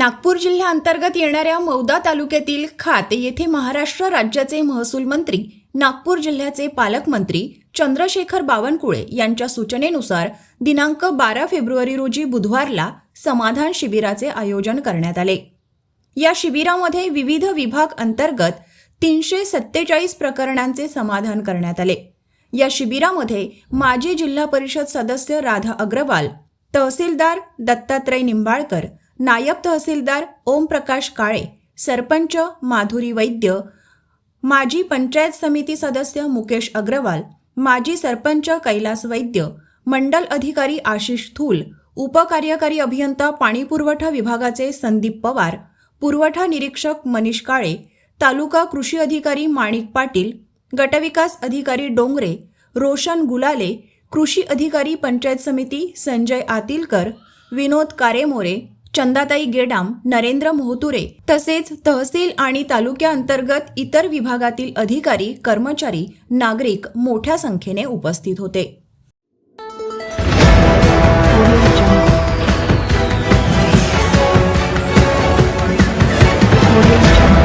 नागपूर जिल्ह्याअंतर्गत येणाऱ्या मौदा तालुक्यातील खात येथे महाराष्ट्र राज्याचे महसूल मंत्री नागपूर जिल्ह्याचे पालकमंत्री चंद्रशेखर बावनकुळे यांच्या सूचनेनुसार दिनांक बारा फेब्रुवारी रोजी बुधवारला समाधान शिबिराचे आयोजन करण्यात आले. या शिबिरामध्ये विविध विभाग अंतर्गत तीनशे सत्तेचाळीस प्रकरणांचे समाधान करण्यात आले. या शिबिरामध्ये माजी जिल्हा परिषद सदस्य राधा अग्रवाल तहसीलदार दत्तात्रय निंबाळकर नायब तहसीलदार ओमप्रकाश काळे सरपंच माधुरी वैद्य माजी पंचायत समिती सदस्य मुकेश अग्रवाल माजी सरपंच कैलास वैद्य मंडल अधिकारी आशिष थूल उपकार्यकारी अभियंता पाणीपुरवठा विभागाचे संदीप पवार पुरवठा निरीक्षक मनीष काळे तालुका कृषी अधिकारी माणिक पाटील गटविकास अधिकारी डोंगरे रोशन गुलाले कृषी अधिकारी पंचायत समिती संजय आतिलकर विनोद कारेमोरे चंदाताई गेडाम नरेंद्र मोहतुरे तसेच तहसील आणि तालुक्याअंतर्गत इतर विभागातील अधिकारी कर्मचारी नागरिक मोठ्या संख्येने उपस्थित होते. Audio